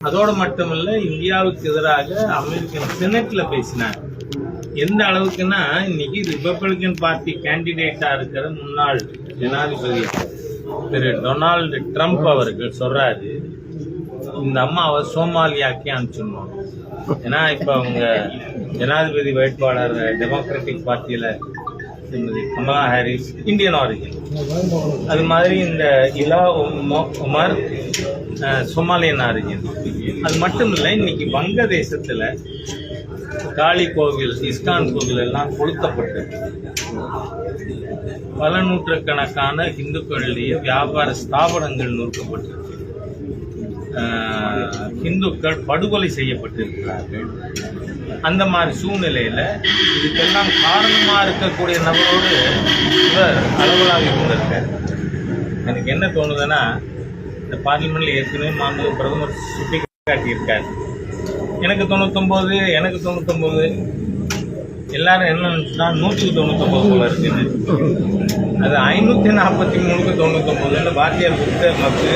அதோடு மட்டுமல்ல இந்தியாவுக்கு எதிராக அமெரிக்கன் செனட்ல பேசினார். எந்த அளவுக்குன்னா இன்னைக்கு ரிப்பப்ளிகன் பார்ட்டி கேண்டிடேட்டா இருக்கிற முன்னாள் ஜனாதிபதி திரு டொனால்டு ட்ரம்ப் அவர்கள் சொல்றாரு இந்த அம்மாவை சோமாலியாக்கே அனுப்பிச்சிடணும். ஏன்னா இப்ப அவங்க ஜனாதிபதி வேட்பாளர் டெமோக்ராட்டிக் பார்ட்டியில திருமதி கமலா ஹாரிஸ் இந்தியன் ஆரிஜின் அது மாதிரி இந்த இலா உமர் அஹ், சொமாலியன் ஆரிஜின் அது மட்டும் இல்லை இன்னைக்கு வங்கதேசத்துல காளி கோவில் இஸ்கான் கோவில் எல்லாம் கொளுத்தப்பட்டு. பல நூற்றுக்கணக்கான இந்துக்களுடைய வியாபார ஸ்தாபனங்கள் நொறுக்கப்பட்டு இந்துக்கள் படுகொலை செய்யப்பட்டிருக்கிறார்கள். அந்த மாதிரி சூழ்நிலையில் இதுக்கெல்லாம் காரணமாக இருக்கக்கூடிய நபரோடு இவர் அளவலாக இருந்திருக்கார். எனக்கு என்ன தோணுதுன்னா இந்த பார்லிமெண்ட்டில் ஏற்கனவே மாநில பிரதமர் சுட்டி காட்டியிருக்கார் எனக்கு தொண்ணூத்தொம்போது எனக்கு தொண்ணூத்தொம்போது எல்லாரும் என்ன நினச்சுன்னா நூற்றுக்கு தொண்ணூத்தொம்பது போல இருக்குன்னு அது ஐநூற்றி நாற்பத்தி மூணுக்கு தொண்ணூத்தொன்பதுன்னு வாத்தியார் கொடுத்த மக்கு.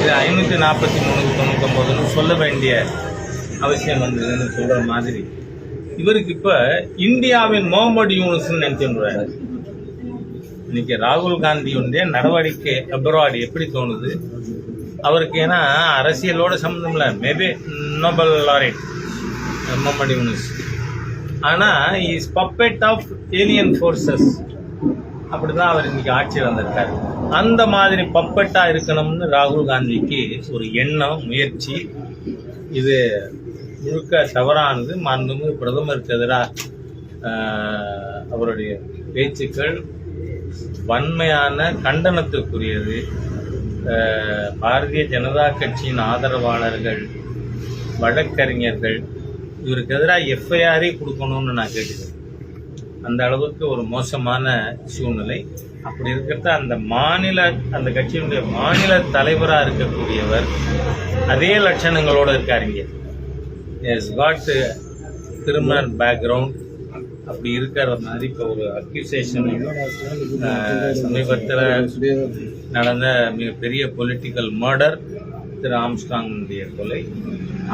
இது ஐநூற்றி நாற்பத்தி மூணுக்கு தொண்ணூத்தொன்பதுன்னு சொல்ல வேண்டிய அவசியம் வந்ததுன்னு சொல்கிற மாதிரி. இவருக்கு இப்போ இந்தியாவின் முகமது யூனுஸ்ன்னு நினைச்சுன்றாரு. இன்னைக்கு ராகுல் காந்தியுடைய நடவடிக்கை அப்ராட் எப்படி தோணுது? அவருக்கு ஏன்னா அரசியலோட சம்மந்தம் இல்லை. Maybe Nobel laureate Muhammad Yunus. ஆனால் is puppet of alien forces அப்படிதான் அவர் இன்னைக்கு ஆட்சி வந்திருக்காரு. அந்த மாதிரி பப்பெட்டா இருக்கணும்னு ராகுல் காந்திக்கு ஒரு எண்ணம் முயற்சி. இது முழுக்க தவறானது. மாண்புமிகு பிரதமருக்கு எதிராக அவருடைய பேச்சுக்கள் வன்மையான கண்டனத்துக்குரியது. பாரதிய ஜனதா கட்சியின் ஆதரவாளர்கள் வழக்கறிஞர்கள் இவருக்கு எதிராக எஃப்ஐஆரே கொடுக்கணும்னு நான் கேட்டுக்கிறேன். அந்த அளவுக்கு ஒரு மோசமான சூழ்நிலை. அப்படி இருக்கிறத அந்த மாநில அந்த கட்சியினுடைய மாநில தலைவராக இருக்கக்கூடியவர் அதே லட்சணங்களோடு இருக்காருங்க எஸ் காட் கிரிமினல் பேக்ரவுண்ட் அப்படி இருக்கிற மாதிரி இப்போ ஒரு அக்யூசேஷன் சமீபத்தில் நடந்த மிகப்பெரிய பொலிட்டிக்கல் மர்டர் திரு ஆம்ஸ்டாங்குடைய கொலை.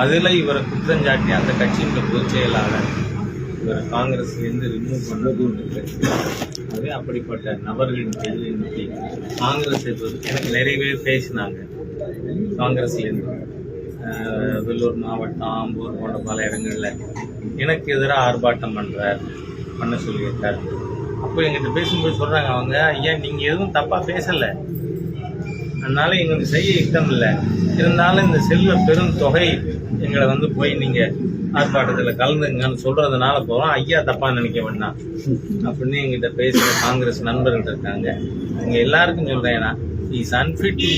அதில் இவரை குற்றஞ்சாட்டி அந்த கட்சியின் பொதுச் செயலாளர் இவர் காங்கிரஸ்லேருந்து ரிமூவ் பண்ணது அப்படிப்பட்ட நபர்களின் பெயர் இன்னைக்கு காங்கிரஸை பொறுத்து எனக்கு நிறைய பேர் பேசினாங்க. காங்கிரஸ்லேருந்து. வெள்ளூர் மாவட்டம் ஆம்பூர் போன்ற பல இடங்களில். எனக்கு எதிராக ஆர்ப்பாட்டம் பண்ணுறார் பண்ண சொல்லியிருக்கார். அப்போ எங்கிட்ட பேசும்போது சொல்கிறாங்க அவங்க ஐயா நீங்கள் எதுவும் தப்பாக பேசலை. அதனால எங்களுக்கு செய்ய இஷ்டம் இல்லை. இருந்தாலும் இந்த செல்வ பெரும் தொகை எங்களை வந்து போய் நீங்க ஆர்ப்பாட்டத்தில் கலந்துங்கன்னு சொல்றதுனால போறோம். ஐயா தப்பா நினைக்க வேண்டாம். அப்படின்னு எங்கிட்ட பேசுற காங்கிரஸ் நண்பர்கள் இருக்காங்க. அவங்க எல்லாருக்கும் சொல்றேன் நான். Is unfit to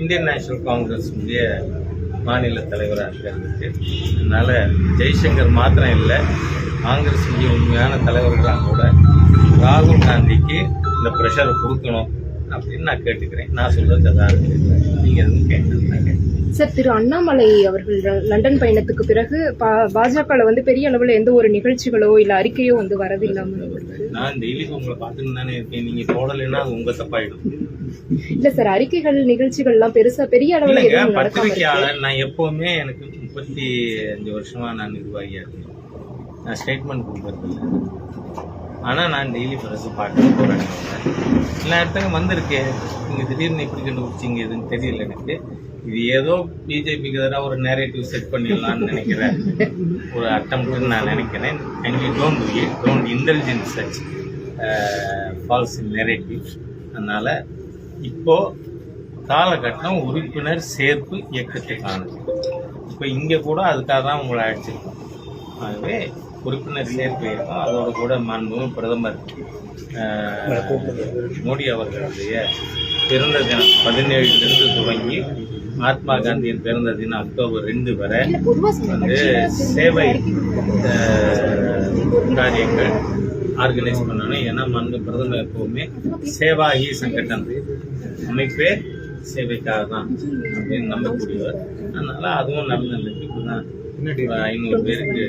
Indian National Congress மாநில தலைவராக இருக்கிறதுக்கு. அதனால ஜெய்சங்கர் மாத்திரம் இல்லை காங்கிரஸ் உண்மையான தலைவர்களாக கூட ராகுல் காந்திக்கு இந்த ப்ரெஷரை கொடுக்கணும் அப்படின்னு நான் கேட்டுக்கிறேன். நான் சொல்றது அதான் நீங்க எதுவும் கேட்கணும் சார் திரு அண்ணாமலை அவர்கள் லண்டன் பயணத்துக்கு பிறகு பாஜக வந்து பெரிய அளவுல எந்த ஒரு நிகழ்ச்சிகளோ இல்ல அறிக்கையோ வந்து வரதில்லாம இருக்கு. நான் டெய்லி உங்களை பார்த்துட்டு தானே இருக்கேன். நீங்க போடலைன்னா அது உங்க தப்பாயிடும். இல்ல சார் அறிக்கைகள் நிகழ்ச்சிகள் எல்லாம் பெருசா பெரிய அளவுல எதுவும் பத்திரிகையாளர் நான் எப்பவுமே எனக்கு முப்பத்தி அஞ்சு வருஷமா நான் நிர்வாகியா இருக்கேன். நான் ஸ்டேட்மெண்ட் கொடுக்கறது ஆனால் நான் டெய்லி பிரஸ் பார்க்க போகிறேன் எல்லா இடத்துக்கும் வந்திருக்கேன் நீங்கள் திடீர்னு எப்படி கண்டுபிடிச்சிங்க எதுன்னு தெரியல எனக்கு. இது ஏதோ பிஜேபிக்கு எதிராக ஒரு நேரேட்டிவ் செட் பண்ணிடலாம்னு நினைக்கிறேன். ஒரு அட்டம்ப்ட்னு நான் நினைக்கிறேன். And you don't do it don't intelligence such false narrative அதனால் இப்போது காலகட்டம் உறுப்பினர் சேர்ப்பு இயக்கத்துக்கானது இப்போ இங்கே கூட அதுக்காக தான் உங்களை அழைச்சிருக்கோம். ஆகவே உறுப்பினர் சேர்ப்பு இயக்கம் அதோடு கூட மாண்புமிகு பிரதமர் மோடி அவர்களுடைய பிறந்த தினம் பதினேழுலேருந்து தொடங்கி மகாத்மா காந்தியின் பிறந்த தினம் அக்டோபர் ரெண்டு வரை வந்து சேவை காரியங்கள் ஆர்கனைஸ் பண்ணணும். ஏன்னா மண்ணு பிரதமர் எப்பவுமே சேவா ஹி சங்கட்டன் அமைப்பே சேவைக்காக தான் அப்படின்னு நம்பக்கூடியவர். அதனால அதுவும் நடந்துருக்கு இப்போதான் ஐநூறு பேருக்கு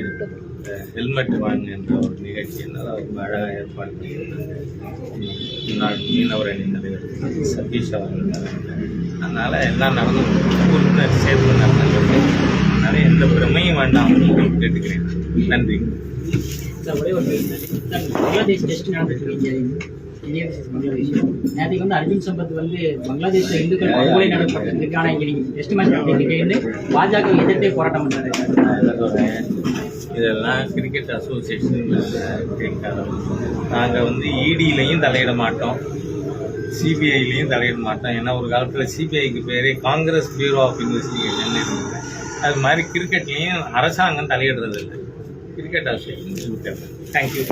ஹெல்மெட் வாங்குகின்ற ஒரு நிகழ்ச்சி ரொம்ப அழகாக ஏற்பாடு பண்ணியிருந்தாங்க. முன்னாள் மீனவர் அணி தலைவர் சதீஷ் அவர்கள் அதனால் எல்லாம் நடந்து உறுப்பினர் எந்த நடந்து வேண்டாம் கேட்டுக்கிறேன். நன்றி. சார் நேற்றுக்கு வந்து அர்ஜுன் சம்பத் வந்து பங்களாதேஷ்ல இந்துக்கள் படுகொலை நடப்பட்டிருக்கு இங்க நீங்க டெஸ்ட் மேட்ச் நடத்திட்டு பாஜக எதிர்த்தே போராட்டம் பண்றாரு. இதெல்லாம் கிரிக்கெட் அசோசியேஷன் நாங்கள் வந்து இடியிலையும் தலையிட மாட்டோம். சிபிஐலையும் தலையிட மாட்டோம். ஏன்னா ஒரு காலத்தில் சிபிஐக்கு பேரே காங்கிரஸ் பியூரோ ஆஃப் இன்வெஸ்டிகேஷன் இருந்தது. அது மாதிரி கிரிக்கெட்லேயும் அரசாங்கம் தலையிடுறது இல்லை. Cricket association thank you